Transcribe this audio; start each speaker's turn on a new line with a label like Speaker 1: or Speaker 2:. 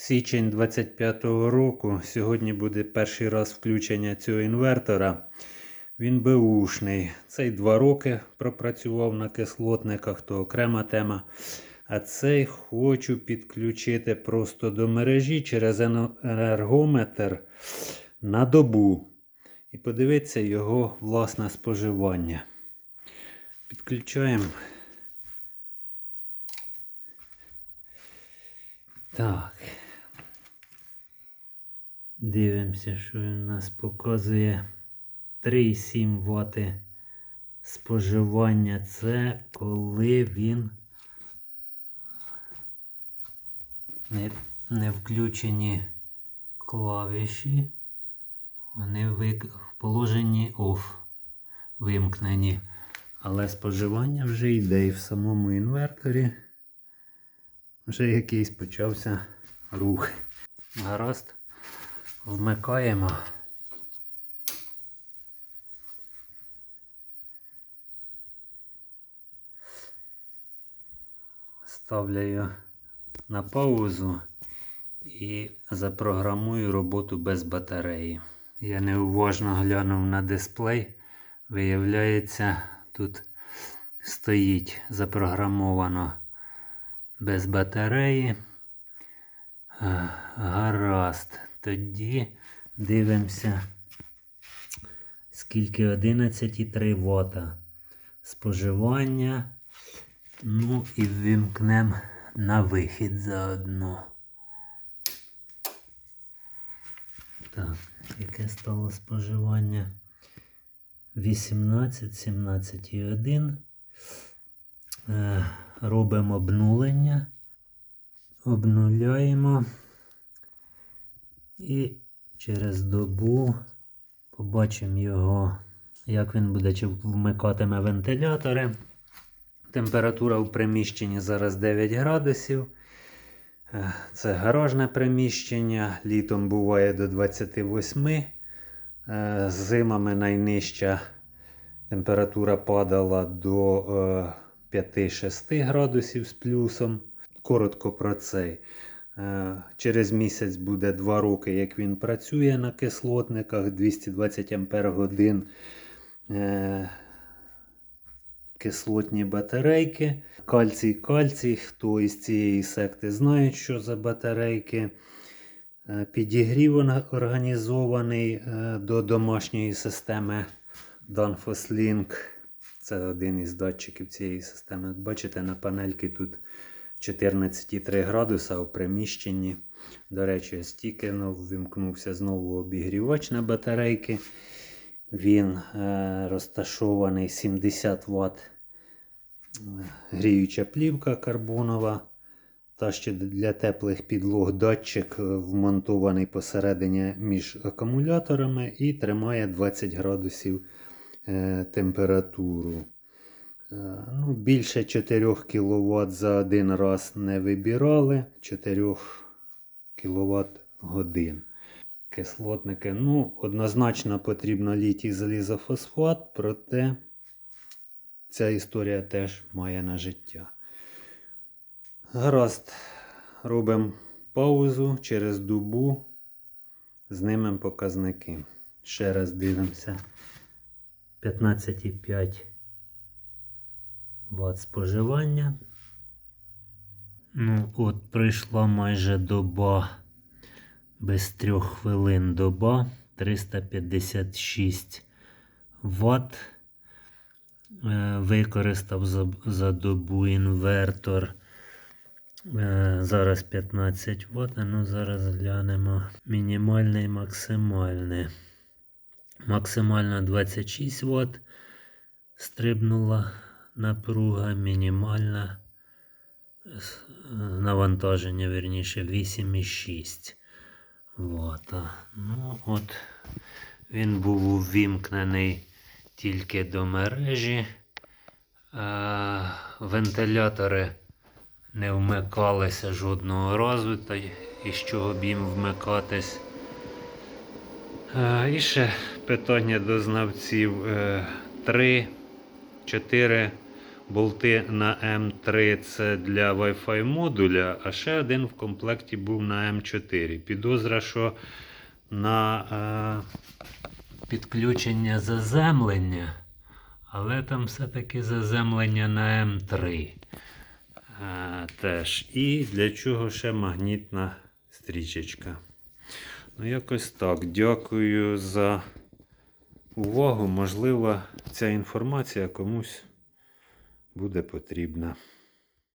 Speaker 1: Січень 25-го року. Сьогодні буде перший раз включення цього інвертора. Він беушний. Цей два роки пропрацював на кислотниках, то окрема тема. А цей хочу підключити просто до мережі через енергометр на добу. І подивитися його власне споживання. Підключаємо. Так. Дивимося, що він у нас показує 3,7 Вт споживання. Це коли він не, не включені клавіші. Вони в положенні OFF вимкнені. Але споживання вже йде і в самому інверторі. Вже якийсь почався рух. Гаразд. Вмикаємо. Ставлю на паузу і запрограмую роботу без батареї. Я неуважно глянув на дисплей. Виявляється, тут стоїть запрограмовано без батареї. Е, Гаразд. Тоді дивимося, скільки 11,3 Вт споживання. Ну і ввімкнемо на вихід заодно. Так, яке стало споживання? 18, 17,1. Е, робимо обнулення. Обнуляємо. І через добу побачимо його, як він буде чи вмикатиме вентилятори. Температура в приміщенні зараз 9 градусів. Е, Це гаражне приміщення. Літом буває до 28. Е, Зимами найнижча температура падала до е, 5-6 градусів з плюсом. Коротко про цей. Е, Через місяць буде 2 роки, як він працює на кислотниках 220 Ампер годин. Е, Кислотні батарейки. Кальцій, кальцій. Хто із цієї секти знає, що за батарейки. Е, Підігрів організований до домашньої системи Danfoss Link. Це один із датчиків цієї системи. Бачите, на панельки тут 14,3 градуса у приміщенні. До речі, ось тільки ну, ввімкнувся знову обігрівач на батарейки. Він е, розташований 70 Вт гріюча плівка карбонова. Та ще для теплих підлог датчик е, вмонтований посередині між акумуляторами і тримає 20 градусів е, температуру. Е, ну, більше 4 кВт за один раз не вибирали. 4 кВт годин. Кислотники. Ну, однозначно потрібно літій залізофосфат, проте ця історія теж має на життя. Гаразд, робимо паузу через добу, знимемо показники. Ще раз дивимося. 15,5 Вт споживання. Ну, от пройшла майже доба без трьох хвилин доба 356 Вт. Е, Використав за, за добу інвертор. Е, Зараз 15 Вт. Ну, зараз глянемо мінімальне і максимальне. Максимально 26 Вт. Стрибнула напруга, мінімальна е, навантаження, вірніше, 8,6 Вт. Ну, от він був увімкнений тільки до мережі. Е, вентилятори не вмикалися жодного разу, та із чого б їм вмикатись. Е, і ще питання до знавців. 3, 4 болти на М3 це для Wi-Fi модуля, а ще один в комплекті був на М4. Підозра, що на е, підключення заземлення, але там все-таки заземлення на М3. Е, теж. І для чого ще магнітна стрічечка. Ну, якось так. Дякую за увагу. Можливо, ця інформація комусь буде потрібна.